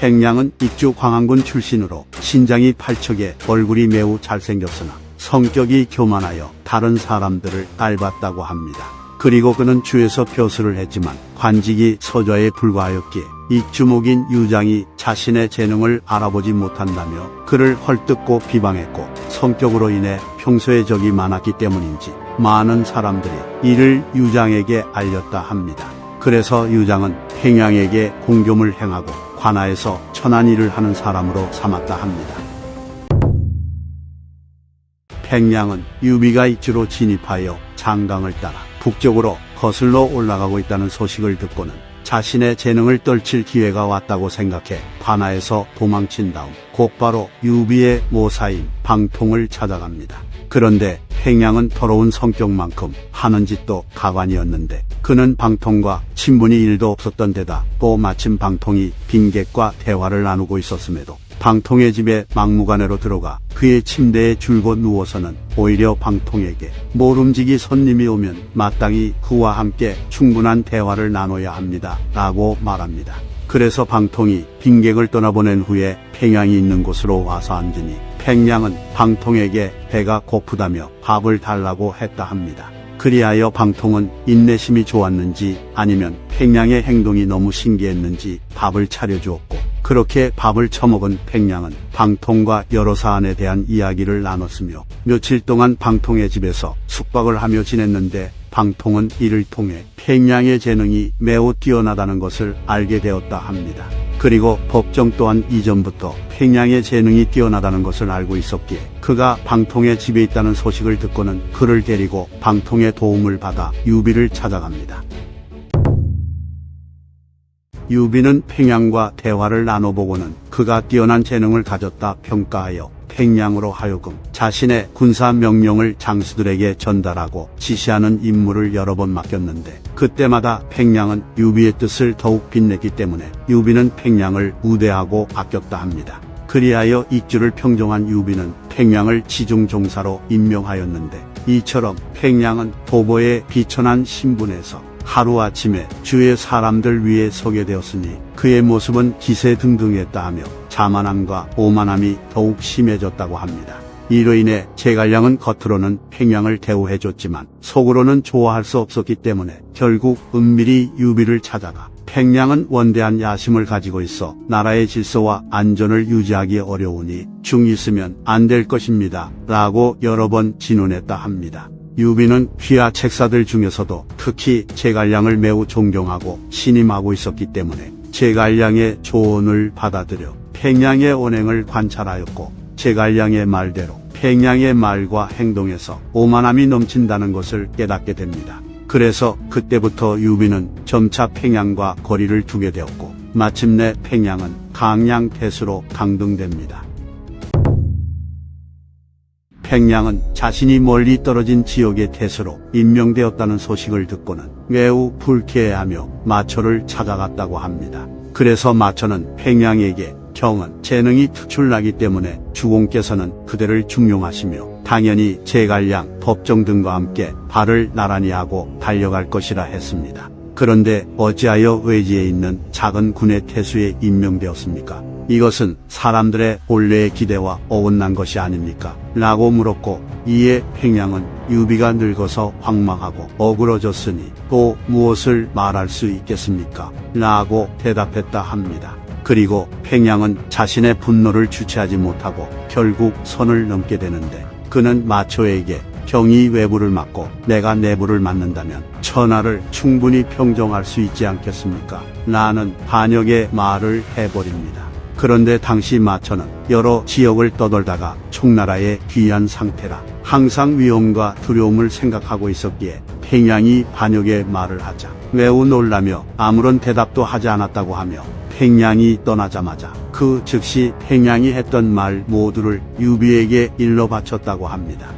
팽량은 익주 광안군 출신으로 신장이 팔척에 얼굴이 매우 잘생겼으나 성격이 교만하여 다른 사람들을 닮았다고 합니다. 그리고 그는 주에서 벼슬을 했지만 관직이 서좌에 불과하였기에 익주목인 유장이 자신의 재능을 알아보지 못한다며 그를 헐뜯고 비방했고 성격으로 인해 평소에 적이 많았기 때문인지 많은 사람들이 이를 유장에게 알렸다 합니다. 그래서 유장은 팽양에게 공교물 행하고 관아에서 천한 일을 하는 사람으로 삼았다 합니다. 팽양은 유비가 익주로 진입하여 장강을 따라 북쪽으로 거슬러 올라가고 있다는 소식을 듣고는 자신의 재능을 떨칠 기회가 왔다고 생각해 관아에서 도망친 다음 곧바로 유비의 모사인 방통을 찾아갑니다. 그런데 팽양은 더러운 성격만큼 하는 짓도 가관이었는데 그는 방통과 친분이 일도 없었던 데다 또 마침 방통이 빈객과 대화를 나누고 있었음에도 방통의 집에 막무가내로 들어가 그의 침대에 줄곧 누워서는 오히려 방통에게 모름지기 손님이 오면 마땅히 그와 함께 충분한 대화를 나눠야 합니다. 라고 말합니다. 그래서 방통이 빈객을 떠나보낸 후에 팽양이 있는 곳으로 와서 앉으니 팽양은 방통에게 배가 고프다며 밥을 달라고 했다 합니다. 그리하여 방통은 인내심이 좋았는지 아니면 팽양의 행동이 너무 신기했는지 밥을 차려주었고 그렇게 밥을 처먹은 팽양은 방통과 여러 사안에 대한 이야기를 나눴으며 며칠 동안 방통의 집에서 숙박을 하며 지냈는데 방통은 이를 통해 팽양의 재능이 매우 뛰어나다는 것을 알게 되었다 합니다. 그리고 법정 또한 이전부터 팽양의 재능이 뛰어나다는 것을 알고 있었기에 그가 방통의 집에 있다는 소식을 듣고는 그를 데리고 방통의 도움을 받아 유비를 찾아갑니다. 유비는 팽양과 대화를 나눠보고는 그가 뛰어난 재능을 가졌다 평가하여 팽양으로 하여금 자신의 군사 명령을 장수들에게 전달하고 지시하는 임무를 여러 번 맡겼는데 그때마다 팽양은 유비의 뜻을 더욱 빛냈기 때문에 유비는 팽양을 우대하고 아꼈다 합니다. 그리하여 익주를 평정한 유비는 팽양을 지중종사로 임명하였는데 이처럼 팽양은 도보의 비천한 신분에서 하루아침에 주의 사람들 위에 서게 되었으니 그의 모습은 기세 등등했다 하며 자만함과 오만함이 더욱 심해졌다고 합니다. 이로 인해 제갈량은 겉으로는 팽양을 대우해줬지만 속으로는 좋아할 수 없었기 때문에 결국 은밀히 유비를 찾아가 팽양은 원대한 야심을 가지고 있어 나라의 질서와 안전을 유지하기 어려우니 중 있으면 안 될 것입니다. 라고 여러 번 진언했다 합니다. 유비는 귀하 책사들 중에서도 특히 제갈량을 매우 존경하고 신임하고 있었기 때문에 제갈량의 조언을 받아들여 팽양의 언행을 관찰하였고 제갈량의 말대로 팽양의 말과 행동에서 오만함이 넘친다는 것을 깨닫게 됩니다. 그래서 그때부터 유비는 점차 팽양과 거리를 두게 되었고 마침내 팽양은 강양태수로 강등됩니다. 팽양은 자신이 멀리 떨어진 지역의 태수로 임명되었다는 소식을 듣고는 매우 불쾌해하며 마초를 찾아갔다고 합니다. 그래서 마초는 팽양에게 경은 재능이 특출나기 때문에 주공께서는 그대를 중용하시며 당연히 제갈량, 법정 등과 함께 발을 나란히 하고 달려갈 것이라 했습니다. 그런데 어찌하여 외지에 있는 작은 군의 태수에 임명되었습니까? 이것은 사람들의 본래의 기대와 어긋난 것이 아닙니까? 라고 물었고 이에 팽양은 유비가 늙어서 황망하고 어그러졌으니 또 무엇을 말할 수 있겠습니까? 라고 대답했다 합니다. 그리고 팽양은 자신의 분노를 주체하지 못하고 결국 선을 넘게 되는데 그는 마초에게 경이 외부를 막고 내가 내부를 막는다면 천하를 충분히 평정할 수 있지 않겠습니까? 라는 반역의 말을 해버립니다. 그런데 당시 마초는 여러 지역을 떠돌다가 총나라의 귀한 상태라 항상 위험과 두려움을 생각하고 있었기에 팽양이 반역의 말을 하자 매우 놀라며 아무런 대답도 하지 않았다고 하며 팽양이 떠나자마자 그 즉시 팽양이 했던 말 모두를 유비에게 일러 바쳤다고 합니다.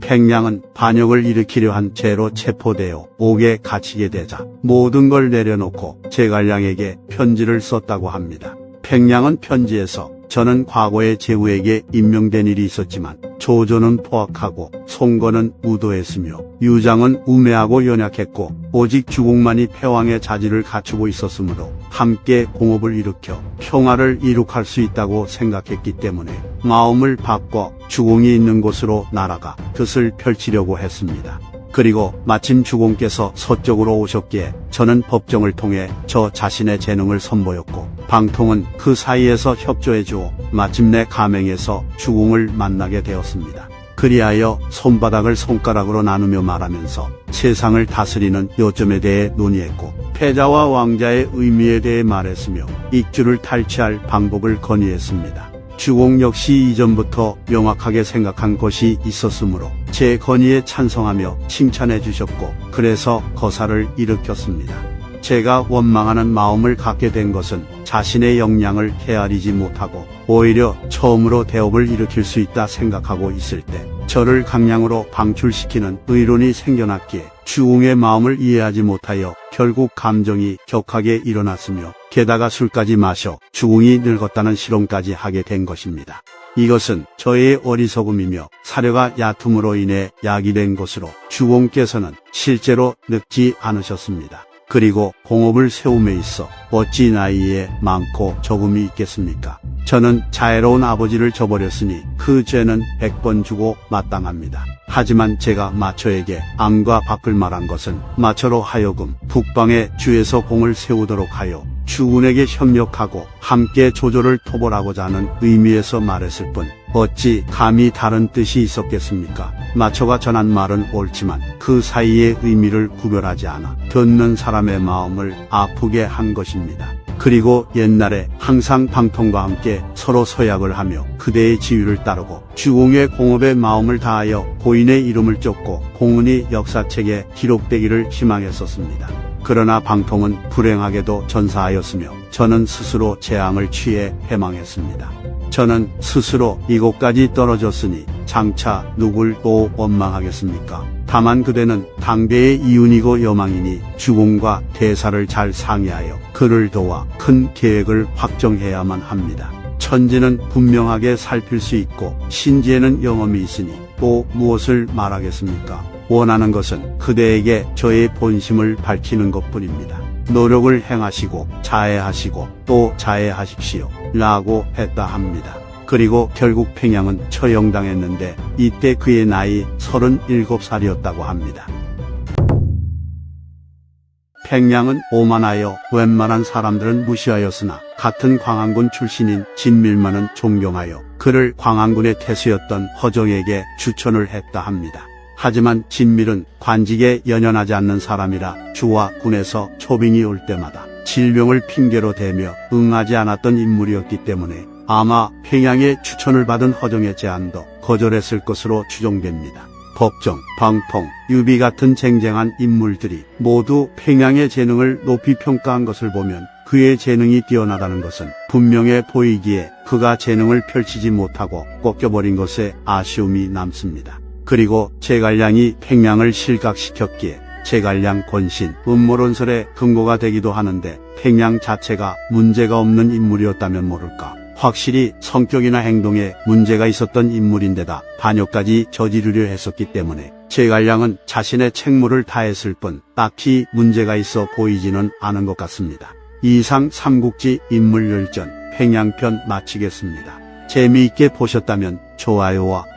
팽양은 반역을 일으키려 한 죄로 체포되어 옥에 갇히게 되자 모든 걸 내려놓고 제갈량에게 편지를 썼다고 합니다. 팽양은 편지에서 저는 과거에 제후에게 임명된 일이 있었지만 조조는 포악하고 송건은 우도했으며 유장은 우매하고 연약했고 오직 주공만이 패왕의 자질을 갖추고 있었으므로 함께 공업을 일으켜 평화를 이룩할 수 있다고 생각했기 때문에 마음을 바꿔 주공이 있는 곳으로 날아가 뜻을 펼치려고 했습니다. 그리고 마침 주공께서 서쪽으로 오셨기에 저는 법정을 통해 저 자신의 재능을 선보였고 방통은 그 사이에서 협조해 주어 마침내 가맹에서 주공을 만나게 되었습니다. 그리하여 손바닥을 손가락으로 나누며 말하면서 세상을 다스리는 요점에 대해 논의했고 패자와 왕자의 의미에 대해 말했으며 익주를 탈취할 방법을 건의했습니다. 주공 역시 이전부터 명확하게 생각한 것이 있었으므로 제 건의에 찬성하며 칭찬해 주셨고 그래서 거사를 일으켰습니다. 제가 원망하는 마음을 갖게 된 것은 자신의 역량을 헤아리지 못하고 오히려 처음으로 대업을 일으킬 수 있다 생각하고 있을 때 저를 강량으로 방출시키는 의론이 생겨났기에 주공의 마음을 이해하지 못하여 결국 감정이 격하게 일어났으며 게다가 술까지 마셔 주공이 늙었다는 실험까지 하게 된 것입니다. 이것은 저의 어리석음이며 사려가 얕음으로 인해 야기된 것으로 주공께서는 실제로 늙지 않으셨습니다. 그리고 공업을 세움에 있어 어찌 나이에 많고 적음이 있겠습니까? 저는 자애로운 아버지를 저버렸으니 그 죄는 백번 주고 마땅합니다. 하지만 제가 마초에게 안과 밖을 말한 것은 마초로 하여금 북방의 주에서 공을 세우도록 하여 주군에게 협력하고 함께 조조를 토벌하고자 하는 의미에서 말했을 뿐 어찌 감히 다른 뜻이 있었겠습니까? 마초가 전한 말은 옳지만 그 사이의 의미를 구별하지 않아 듣는 사람의 마음을 아프게 한 것입니다. 그리고 옛날에 항상 방통과 함께 서로 서약을 하며 그대의 지위를 따르고 주공의 공업에 마음을 다하여 고인의 이름을 쫓고 공은이 역사책에 기록되기를 희망했었습니다. 그러나 방통은 불행하게도 전사하였으며 저는 스스로 재앙을 취해 해망했습니다. 저는 스스로 이곳까지 떨어졌으니 장차 누굴 또 원망하겠습니까? 다만 그대는 당대의 이윤이고 여망이니 주공과 대사를 잘 상의하여 그를 도와 큰 계획을 확정해야만 합니다. 천지는 분명하게 살필 수 있고 신지에는 영험이 있으니 또 무엇을 말하겠습니까? 원하는 것은 그대에게 저의 본심을 밝히는 것 뿐입니다. 노력을 행하시고 자해하시고 또 자해하십시오. 라고 했다 합니다. 그리고 결국 팽양은 처형당했는데 이때 그의 나이 37살이었다고 합니다. 팽양은 오만하여 웬만한 사람들은 무시하였으나 같은 광안군 출신인 진밀만은 존경하여 그를 광안군의 태수였던 허정에게 추천을 했다 합니다. 하지만 진밀은 관직에 연연하지 않는 사람이라 주와 군에서 초빙이 올 때마다 질병을 핑계로 대며 응하지 않았던 인물이었기 때문에 아마 평양의 추천을 받은 허정의 제안도 거절했을 것으로 추정됩니다. 법정, 방통, 유비 같은 쟁쟁한 인물들이 모두 평양의 재능을 높이 평가한 것을 보면 그의 재능이 뛰어나다는 것은 분명해 보이기에 그가 재능을 펼치지 못하고 꺾여버린 것에 아쉬움이 남습니다. 그리고 제갈량이 평양을 실각시켰기에 제갈량 권신, 음모론설의 근거가 되기도 하는데 평양 자체가 문제가 없는 인물이었다면 모를까. 확실히 성격이나 행동에 문제가 있었던 인물인데다 반역까지 저지르려 했었기 때문에 제갈량은 자신의 책무를 다했을 뿐 딱히 문제가 있어 보이지는 않은 것 같습니다. 이상 삼국지 인물 열전 평양편 마치겠습니다. 재미있게 보셨다면 좋아요와